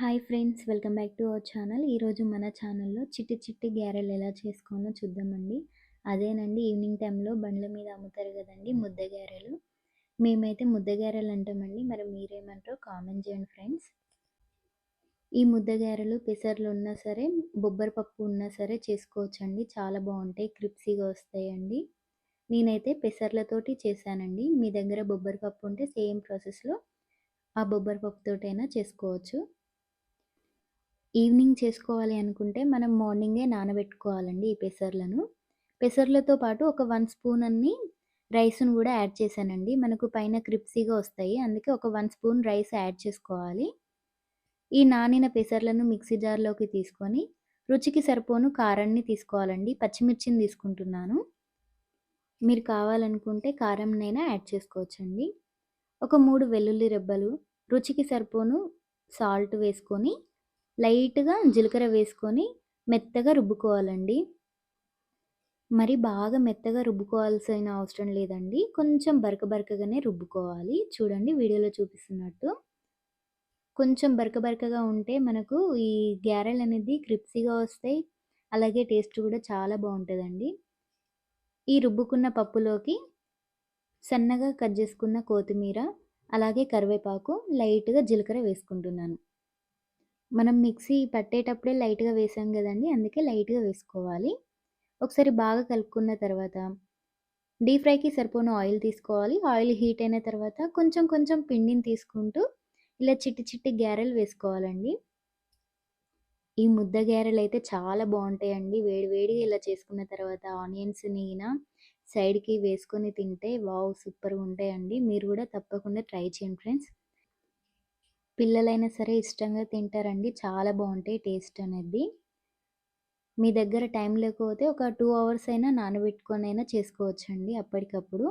Hi friends welcome back to our channel. ఈరోజు మన ఛానల్లో చిట్టి చిట్టి గ్యారెలు ఎలా చేసుకోవాలో చూద్దామండి. అదేనండి ఈవినింగ్ టైంలో బండ్ల మీద అమ్ముతారు కదండి ముద్ద గ్యారెలు మేమైతే ముద్ద గ్యారెలు అంటామండి. మరి మీరేమంటారో కామెంట్ చేయండి ఫ్రెండ్స్. ఈ ముద్ద గ్యారెలు పెసర్లు ఉన్నా సరే బొబ్బరి పప్పు ఉన్నా సరే చేసుకోవచ్చండి. చాలా బాగుంటాయి క్రిప్సీగా వస్తాయండి. నేనైతే పెసర్లతోటి చేశానండి. మీ దగ్గర బొబ్బరి పప్పు ఉంటే సేమ్ ప్రాసెస్లో ఆ బొబ్బరి పప్పుతోటైనా చేసుకోవచ్చు. ఈవినింగ్ చేసుకోవాలి అనుకుంటే మనం మార్నింగే నానబెట్టుకోవాలండి ఈ పెసర్లను. పెసర్లతో పాటు ఒక వన్ స్పూన్ అన్ని రైస్ను కూడా యాడ్ చేశానండి. మనకు పైన క్రిప్సీగా వస్తాయి. అందుకే ఒక వన్ స్పూన్ రైస్ యాడ్ చేసుకోవాలి. ఈ నానిన పెసర్లను మిక్సీ జార్లోకి తీసుకొని రుచికి సరిపోను కారాన్ని తీసుకోవాలండి. పచ్చిమిర్చిని తీసుకుంటున్నాను. మీరు కావాలనుకుంటే కారంనైనా యాడ్ చేసుకోవచ్చండి. ఒక మూడు వెల్లుల్లి రెబ్బలు రుచికి సరిపోను సాల్ట్ వేసుకొని లైట్గా జీలకర్ర వేసుకొని మెత్తగా రుబ్బుకోవాలండి. మరి బాగా మెత్తగా రుబ్బుకోవాల్సిన అవసరం లేదండి. కొంచెం బరక బరకగానే రుబ్బుకోవాలి. చూడండి వీడియోలో చూపిస్తున్నట్టు. కొంచెం బరక బరకగా ఉంటే మనకు ఈ గ్యారెల్ అనేది క్రిప్సీగా వస్తాయి. అలాగే టేస్ట్ కూడా చాలా బాగుంటుందండి. ఈ రుబ్బుకున్న పప్పులోకి సన్నగా కట్ చేసుకున్న కొత్తిమీర అలాగే కరివేపాకు లైట్గా జీలకర్ర వేసుకుంటున్నాను. మనం మిక్సీ పట్టేటప్పుడే లైట్గా వేసాం కదండి అందుకే లైట్గా వేసుకోవాలి. ఒకసారి బాగా కలుపుకున్న తర్వాత డీప్ ఫ్రైకి సరిపోయిన ఆయిల్ తీసుకోవాలి. ఆయిల్ హీట్ అయిన తర్వాత కొంచెం కొంచెం పిండిని తీసుకుంటూ ఇలా చిట్టి చిట్టి గ్యారెలు వేసుకోవాలండి. ఈ ముద్ద గ్యారెలు అయితే చాలా బాగుంటాయండి. వేడివేడిగా ఇలా చేసుకున్న తర్వాత ఆనియన్స్ని సైడ్కి వేసుకొని తింటే వావ్ సూపర్గా ఉంటాయండి. మీరు కూడా తప్పకుండా ట్రై చేయండి ఫ్రెండ్స్. పిల్లలైనా సరే ఇష్టంగా తింటారండి. చాలా బాగుంటాయి టేస్ట్ అనేది. మీ దగ్గర టైం లేకపోతే ఒక టూ అవర్స్ అయినా నానబెట్టుకొని అయినా చేసుకోవచ్చండి అప్పటికప్పుడు.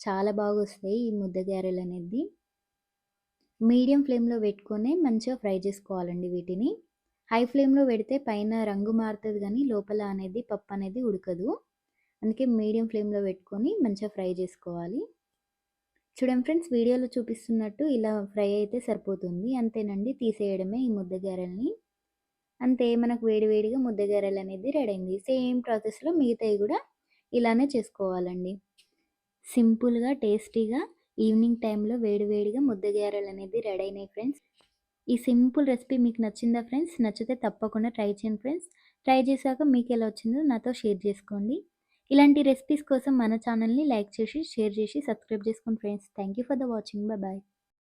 చాలా బాగా వస్తాయి ఈ ముద్ద గారెలు అనేది. మీడియం ఫ్లేమ్లో పెట్టుకొని మంచిగా ఫ్రై చేసుకోవాలండి వీటిని. హై ఫ్లేమ్లో పెడితే పైన రంగు మారుతుంది కానీ లోపల అనేది పప్పు అనేది ఉడకదు. అందుకే మీడియం ఫ్లేమ్లో పెట్టుకొని మంచిగా ఫ్రై చేసుకోవాలి. చూడండి ఫ్రెండ్స్ వీడియోలో చూపిస్తున్నట్టు ఇలా ఫ్రై అయితే సరిపోతుంది. అంతేనండి తీసేయడమే ఈ ముద్దగారల్ని. అంతే మనకు వేడివేడిగా ముద్దగారలు అనేది రెడీ అయింది. సేమ్ ప్రాసెస్లో మిగతాయి కూడా ఇలానే చేసుకోవాలండి. సింపుల్గా టేస్టీగా ఈవినింగ్ టైంలో వేడివేడిగా ముద్దగారలు అనేది రెడీ అయినాయి ఫ్రెండ్స్. ఈ సింపుల్ రెసిపీ మీకు నచ్చిందా ఫ్రెండ్స్? నచ్చితే తప్పకుండా ట్రై చేయండి ఫ్రెండ్స్. ట్రై చేశాక మీకు ఎలా వచ్చిందో నాతో షేర్ చేసుకోండి. ఇలాంటి రెసిపీస్ కోసం మన ఛానల్ని లైక్ చేసి షేర్ చేసి సబ్స్క్రైబ్ చేసుకోండి friends thank you for the watching bye bye